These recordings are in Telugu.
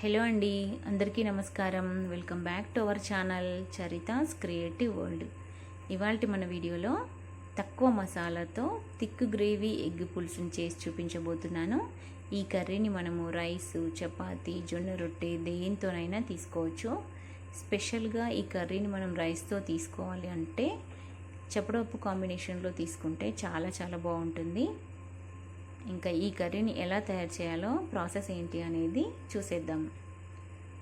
హలో అండి అందరికీ నమస్కారం. Welcome back to our channel Charitha's creative world. ఇవాళ మన వీడియోలో తక్కువ మసాలాతో థిక్ గ్రేవీ ఎగ్ పులుసుని చేసి చూపించబోతున్నాను. ఈ కర్రీని మనము రైస్ చపాతి జొన్న రొట్టె దేంతోనైనా తీసుకోవచ్చు. స్పెషల్గా ఈ కర్రీని మనం రైస్తో తీసుకోవాలి అంటే చపడపప్పు కాంబినేషన్లో తీసుకుంటే చాలా చాలా బాగుంటుంది. ఇంకా ఈ కర్రీని ఎలా తయారు చేయాలో ప్రాసెస్ ఏంటి అనేది చూసేద్దాం.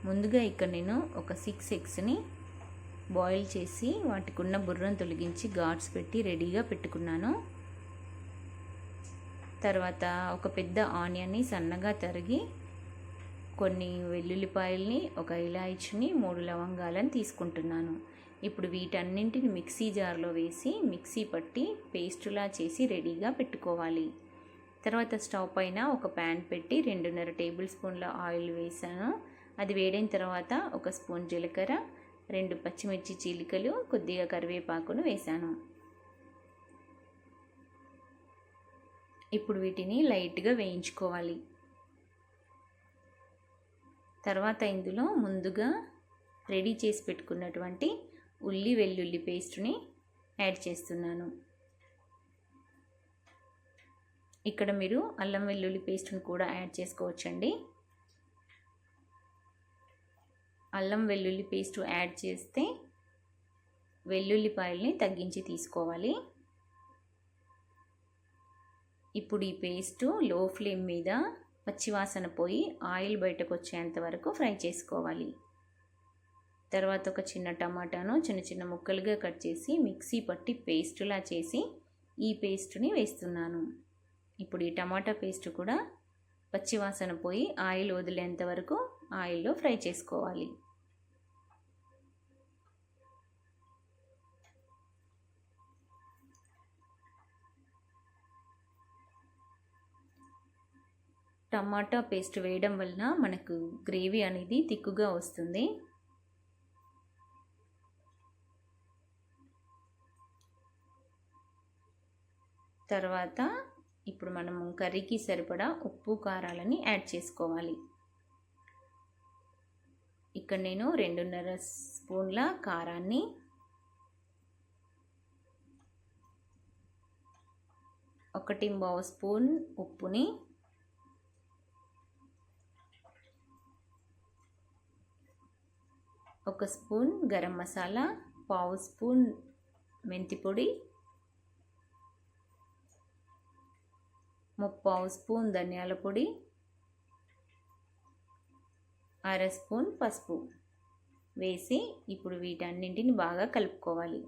ముందుగా ఇక్కడ నేను ఒక సిక్స్ ఎగ్స్ని బాయిల్ చేసి వాటికి ఉన్న బుర్రను తొలగించి ఘాట్స్ పెట్టి రెడీగా పెట్టుకున్నాను. తర్వాత ఒక పెద్ద ఆనియన్ని సన్నగా తరిగి కొన్ని వెల్లుల్లిపాయల్ని ఒక ఇలాయచిని మూడు లవంగాలను తీసుకుంటున్నాను. ఇప్పుడు వీటన్నింటిని మిక్సీ జార్లో వేసి మిక్సీ పట్టి పేస్టులా చేసి రెడీగా పెట్టుకోవాలి. తర్వాత స్టవ్ పైన ఒక ప్యాన్ పెట్టి రెండున్నర టేబుల్ స్పూన్ల ఆయిల్ వేసాను. అది వేడైన తర్వాత ఒక స్పూన్ జీలకర్ర రెండు పచ్చిమిర్చి చీలికలు కొద్దిగా కరివేపాకును వేశాను ఇప్పుడు వీటిని లైట్గా వేయించుకోవాలి. తర్వాత ఇందులో ముందుగా రెడీ చేసి పెట్టుకున్నటువంటి ఉల్లి వెల్లుల్లి పేస్ట్ని యాడ్ చేస్తున్నాను. ఇక్కడ మీరు అల్లం వెల్లుల్లి పేస్ట్ని కూడా యాడ్ చేసుకోవచ్చండి. అల్లం వెల్లుల్లి పేస్ట్ యాడ్ చేస్తే వెల్లుల్లిపాయల్ని తగ్గించి తీసుకోవాలి. ఇప్పుడు ఈ పేస్టు లో ఫ్లేమ్ మీద పచ్చివాసన పోయి ఆయిల్ బయటకు వచ్చేంత వరకు ఫ్రై చేసుకోవాలి. తర్వాత ఒక చిన్న టమాటాను చిన్న చిన్న ముక్కలుగా కట్ చేసి మిక్సీ పట్టి పేస్టులా చేసి ఈ పేస్టుని వేస్తున్నాను. ఇప్పుడు ఈ టమాటా పేస్ట్ కూడా పచ్చివాసన పోయి ఆయిల్ వదిలేంత వరకు ఆయిల్లో ఫ్రై చేసుకోవాలి. టమాటా పేస్ట్ వేయడం వలన మనకు గ్రేవీ అనేది తిక్కుగా వస్తుంది. తర్వాత ఇప్పుడు మనము కర్రీకి సరిపడా ఉప్పు కారాలని యాడ్ చేసుకోవాలి. ఇక్కడ నేను రెండున్నర స్పూన్ల కారాన్ని ఒకటి బావు స్పూన్ ఉప్పుని ఒక స్పూన్ గరం మసాలా పావు స్పూన్ మెంతి ముప్పావు స్పూన్ ధనియాల పొడి అర స్పూన్ పసుపు వేసి ఇప్పుడు వీటన్నింటిని బాగా కలుపుకోవాలి.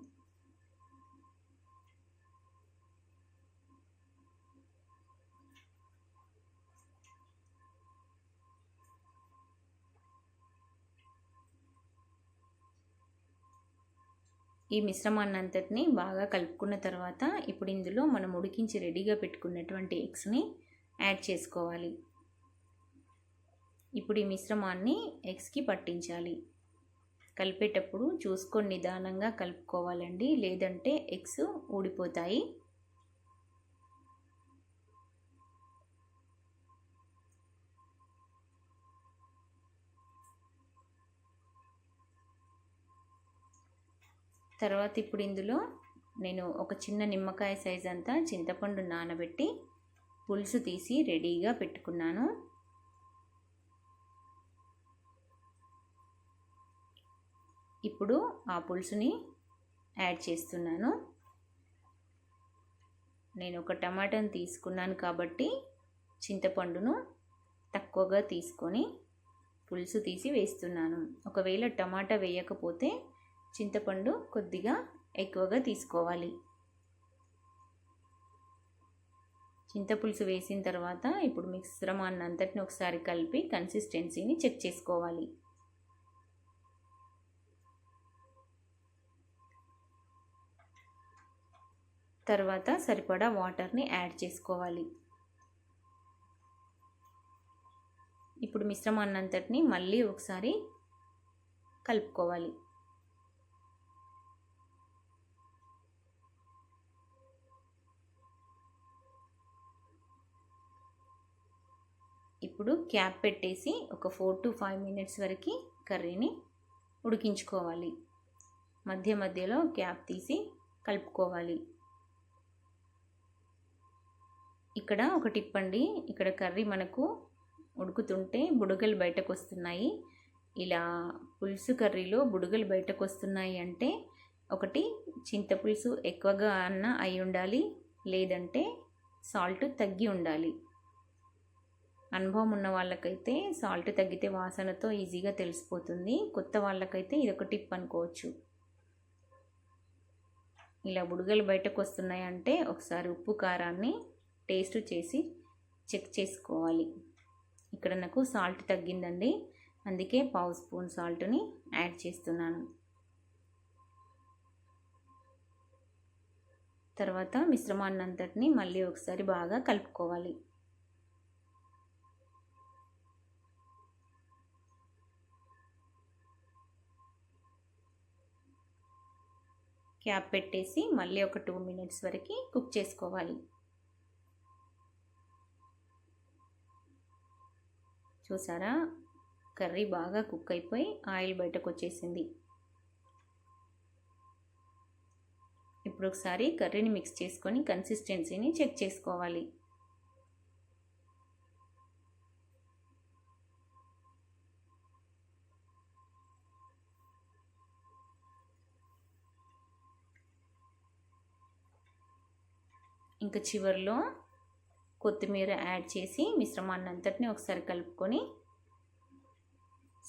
ఈ మిశ్రమాన్ని అంతటిని బాగా కలుపుకున్న తర్వాత ఇప్పుడు ఇందులో మనం ఉడికించి రెడీగా పెట్టుకున్నటువంటి ఎగ్స్ని యాడ్ చేసుకోవాలి. ఇప్పుడు ఈ మిశ్రమాన్ని ఎగ్స్కి పట్టించాలి. కలిపేటప్పుడు చూసుకొని నిదానంగా కలుపుకోవాలండి. లేదంటే ఎగ్స్ ఊడిపోతాయి. తర్వాత ఇప్పుడు ఇందులో నేను ఒక చిన్న నిమ్మకాయ సైజ్ అంతా చింతపండు నానబెట్టి పులుసు తీసి రెడీగా పెట్టుకున్నాను. ఇప్పుడు ఆ పులుసుని యాడ్ చేస్తున్నాను. నేను ఒక టమాటాను తీసుకున్నాను కాబట్టి చింతపండును తక్కువగా తీసుకొని పులుసు తీసి వేస్తున్నాను. ఒకవేళ టమాటా వేయకపోతే చింతపండు కొద్దిగా ఎక్కువగా తీసుకోవాలి. చింతపులుసు వేసిన తర్వాత ఇప్పుడు మిశ్రమాన్ని అంతటిని ఒకసారి కలిపి కన్సిస్టెన్సీని చెక్ చేసుకోవాలి. తర్వాత సరిపడా వాటర్ని యాడ్ చేసుకోవాలి. ఇప్పుడు మిశ్రమాన్నంతటిని మళ్ళీ ఒకసారి కలుపుకోవాలి. ఇప్పుడు క్యాప్ పెట్టేసి ఒక ఫోర్ టు ఫైవ్ మినిట్స్ వరకు కర్రీని ఉడికించుకోవాలి. మధ్య మధ్యలో క్యాప్ తీసి కలుపుకోవాలి. ఇక్కడ ఒక టిప్ అండి. ఇక్కడ కర్రీ మనకు ఉడుకుతుంటే బుడగలు బయటకు వస్తున్నాయి ఇలా పులుసు కర్రీలో బుడగలు బయటకు వస్తున్నాయి అంటే ఒకటి చింతపులుసు ఎక్కువగా అన్న అయి ఉండాలి. లేదంటే సాల్ట్ తగ్గి ఉండాలి. అనుభవం ఉన్న వాళ్ళకైతే సాల్ట్ తగ్గితే వాసనతో ఈజీగా తెలిసిపోతుంది. కొత్త వాళ్ళకైతే ఇది ఒక టిప్ అనుకోవచ్చు. ఇలా బుడగలు బయటకు వస్తున్నాయంటే ఒకసారి ఉప్పు కారాన్ని టేస్ట్ చేసి చెక్ చేసుకోవాలి. ఇక్కడ నాకు సాల్ట్ తగ్గిందండి. అందుకే పావు స్పూన్ సాల్ట్ని యాడ్ చేస్తున్నాను. తర్వాత మిశ్రమాన్నంతటిని మళ్ళీ ఒకసారి బాగా కలుపుకోవాలి. క్యాప్ పెట్టేసి మళ్ళీ ఒక టూ మినిట్స్ వరకు కుక్ చేసుకోవాలి. చూసారా? కర్రీ బాగా కుక్ అయిపోయి ఆయిల్ బయటకు వచ్చేసింది. ఇప్పుడు ఒకసారి కర్రీని మిక్స్ చేసుకొని కన్సిస్టెన్సీని చెక్ చేసుకోవాలి. ఇంకా చివరిలో కొత్తిమీర యాడ్ చేసి మిశ్రమాన్ని అంతటిని ఒకసారి కలుపుకొని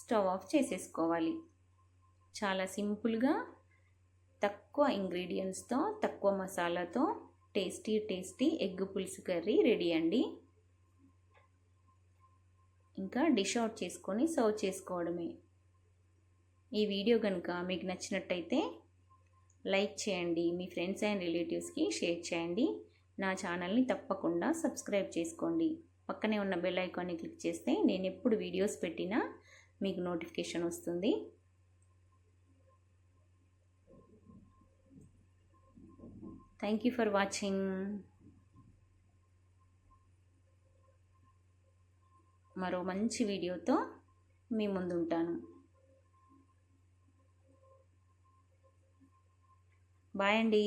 స్టవ్ ఆఫ్ చేసేసుకోవాలి. చాలా సింపుల్గా తక్కువ ఇంగ్రీడియంట్స్తో తక్కువ మసాలాతో టేస్టీ టేస్టీ ఎగ్ పులుసు కర్రీ రెడీ అండి. ఇంకా డిష్ అవుట్ చేసుకొని సర్వ్ చేసుకోవడమే. ఈ వీడియో కనుక మీకు నచ్చినట్టయితే లైక్ చేయండి మీ ఫ్రెండ్స్ అండ్ రిలేటివ్స్కి షేర్ చేయండి. నా ఛానల్ని తప్పకుండా సబ్స్క్రైబ్ చేసుకోండి. పక్కనే ఉన్న బెల్ ఐకాన్ని క్లిక్ చేస్తే నేను ఎప్పుడు వీడియోస్ పెట్టినా మీకు నోటిఫికేషన్ వస్తుంది. థ్యాంక్ యూ ఫర్ వాచింగ్ మరో మంచి వీడియోతో మీ ముందుంటాను. బాయ్ అండి.